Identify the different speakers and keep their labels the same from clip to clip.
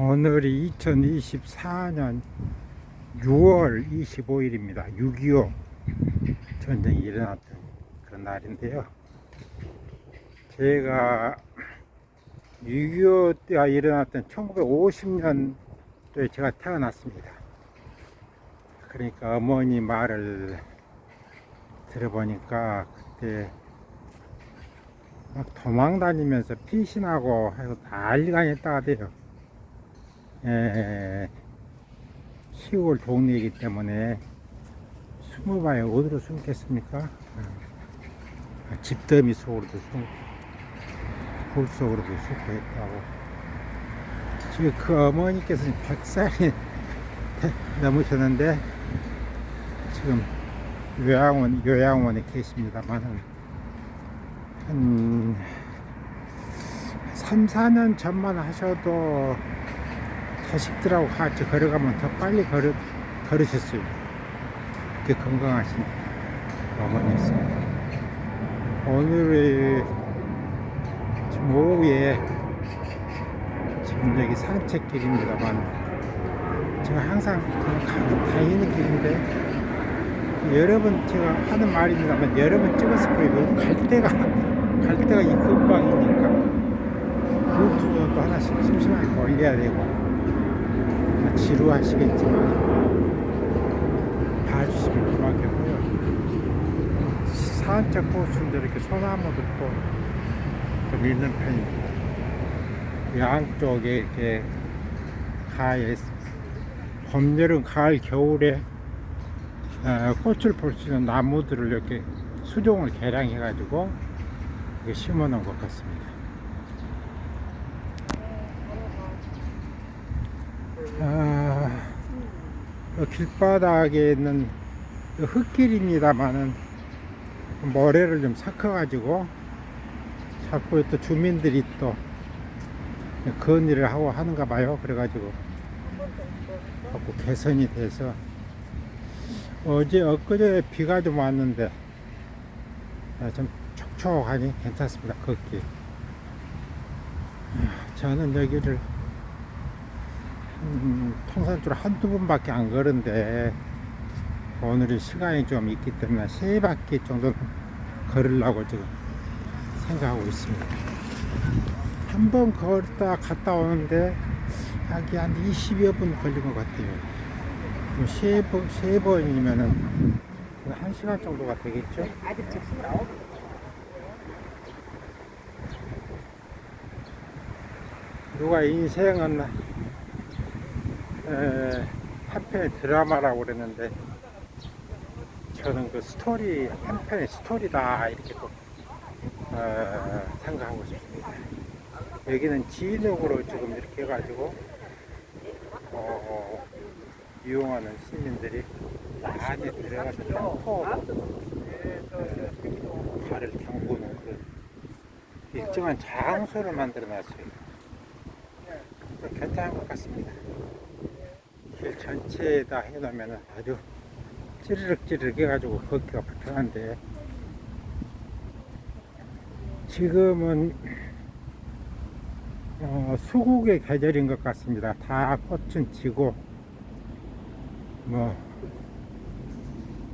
Speaker 1: 오늘이 2024년 6월 25일입니다. 6.25 전쟁이 일어났던 그런 날인데요. 제가 6.25 때가 일어났던 1950년도에 제가 태어났습니다. 그러니까 어머니 말을 들어보니까 그때 막 도망 다니면서 피신하고 하고 난리가 났다가 돼요. 예, 시골 동네이기 때문에 숨어봐야 어디로 숨겠습니까? 어, 집더미 속으로도 숨고, 불 속으로도 숨고 했다고. 지금 그 어머니께서는 100살이 넘으셨는데, 지금 요양원, 요양원에 계십니다만은, 한 3, 4년 전만 하셔도 자식들하고 같이 걸어가면 더 빨리 걸어, 걸으셨어요. 그렇게 건강하신 어머니였습니다. 오늘의 지금 오후에 지금 여기 산책길입니다만 제가 항상 가끔 다니는 길인데 여러 번 제가 하는 말입니다만 여러 번 찍었을 거예요. 갈 데가 갈 데가 이 근방이니까 유튜브도 하나씩 심심하니까 올려야 되고 지루하시겠지만 봐주시면 고맙겠고요. 산책 코스인데 이렇게 소나무도 또, 좀 있는 편입니다. 양쪽에 이렇게 가에 봄, 여름, 가을, 겨울에 어, 꽃을 볼 수 있는 나무들을 이렇게 수종을 개량해 가지고 심어 놓은 것 같습니다. 아, 그 길바닥에 있는 그 흙길입니다만은 모래를 좀 삭혀가지고 자꾸 또 주민들이 또 건의를 하고 하는가 봐요. 그래가지고 자꾸 개선이 돼서 어제 엊그제 비가 좀 왔는데 아, 좀 촉촉하니 괜찮습니다. 걷기. 아, 저는 여기를 음, 통산주로 한두 번밖에 안 걸은데 오늘은 시간이 좀 있기 때문에 세 바퀴 정도 걸으려고 지금 생각하고 있습니다. 한 번 걸었다 갔다 오는데 여기 한 20여 분 걸린 것 같아요. 뭐세 번, 세 번이면은 한 시간 정도가 되겠죠?
Speaker 2: 아직 즉 29.
Speaker 1: 누가 인생은 에, 한편의 드라마라고 그랬는데 저는 그 스토리 한 편의 스토리다 이렇게 또 어, 생각하고 싶습니다. 여기는 진흙으로 지금 이렇게 해가지고 어, 이용하는 시민들이 많이 들어가서 템포로 어, 발을 담그는 그런 일정한 장소를 만들어 놨어요. 괜찮은 것 같습니다. 길 전체에다 해놓으면 아주 찌르륵찌르륵 해가지고 걷기가 불편한데 지금은 어, 수국의 계절인 것 같습니다. 다 꽃은 지고 뭐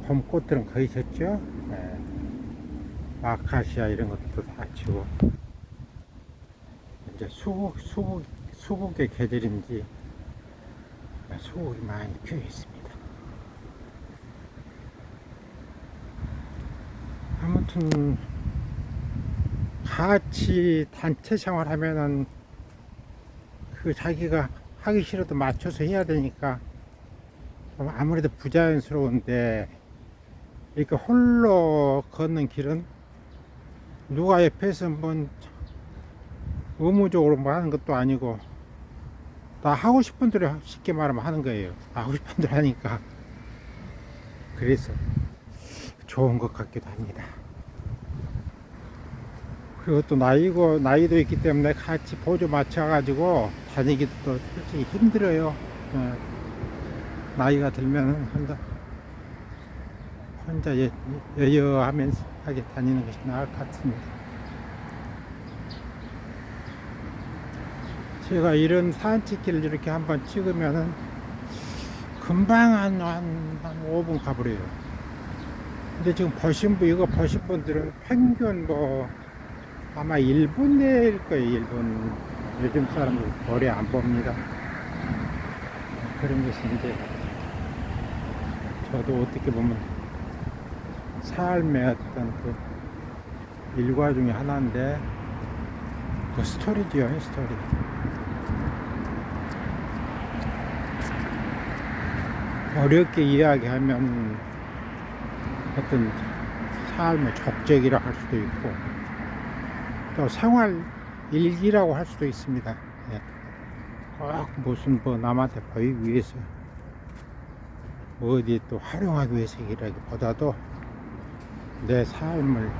Speaker 1: 봄꽃들은 거의 졌죠. 네. 아카시아 이런 것도 다 지고 이제 수국 수국 수국의 계절인지 수국이 많이 피어 있습니다. 아무튼 같이 단체 생활하면은 그 자기가 하기 싫어도 맞춰서 해야 되니까 좀 아무래도 부자연스러운데 이렇게 홀로 걷는 길은 누가 옆에서 뭔 의무적으로 뭐 하는 것도 아니고 다 하고 싶은 대로 쉽게 말하면 하는 거예요. 다 하고 싶은 대로 하니까 그래서 좋은 것 같기도 합니다. 그리고 또 나이고 나이도 있기 때문에 같이 보조 맞춰가지고 다니기도 또 솔직히 힘들어요. 예. 나이가 들면 혼자 혼자 여- 여여하면서 하게 다니는 것이 나을 것 같습니다. 제가 이런 산책길을 이렇게 한번 찍으면은 금방 한, 한, 한 5분 가버려요. 근데 지금 보신 분, 이거 보신 분들은 평균 뭐 아마 1분 내일 거예요, 1분. 요즘 사람들 오래 안 봅니다. 그런 것이 이제 저도 어떻게 보면 삶의 어떤 그 일과 중에 하나인데 그 스토리지요, 스토리. 어렵게 이야기하면 어떤 삶의 족적이라 할 수도 있고 또 생활 일기라고 할 수도 있습니다. 예. 꼭 무슨 뭐 남한테 보이기 위해서 뭐 어디 또 활용하기 위해서이라기보다도 내 삶을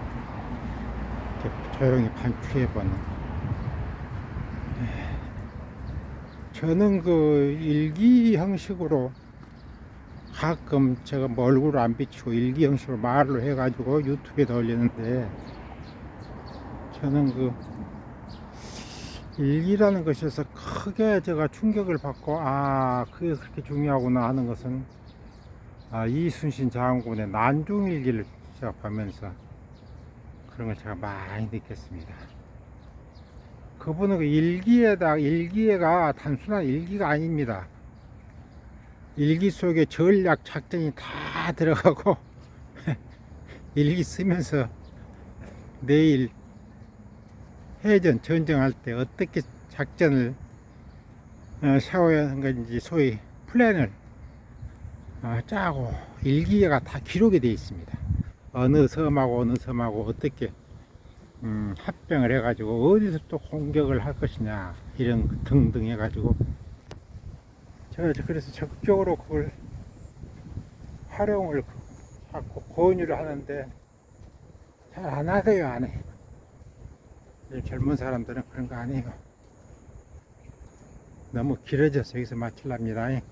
Speaker 1: 이렇게 조용히 반추해보는 예. 저는 그 일기 형식으로 가끔 제가 뭐 얼굴을 안 비치고 일기 형식으로 말로 해가지고 유튜브에 올리는데 저는 그 일기라는 것에서 크게 제가 충격을 받고 아 그게 그렇게 중요하구나 하는 것은 아, 이순신 장군의 난중일기를 제가 보면서 그런 걸 제가 많이 느꼈습니다. 그분은 그 일기에다 일기가 단순한 일기가 아닙니다. 일기 속에 전략 작전이 다 들어가고 일기 쓰면서 내일 해전 전쟁할 때 어떻게 작전을 어, 세워야 하는 건지 소위 플랜을 어, 짜고 일기가 다 기록이 되어 있습니다. 어느 섬하고 어느 섬하고 어떻게 음, 합병을 해가지고 어디서 또 공격을 할 것이냐 이런 거 등등 해가지고 제가 그래서 적극적으로 그걸 활용을 하고 권유를 하는데 잘 안 하세요 안 해. 젊은 사람들은 그런 거 아니에요. 너무 길어져서 여기서 마칠랍니다. 예.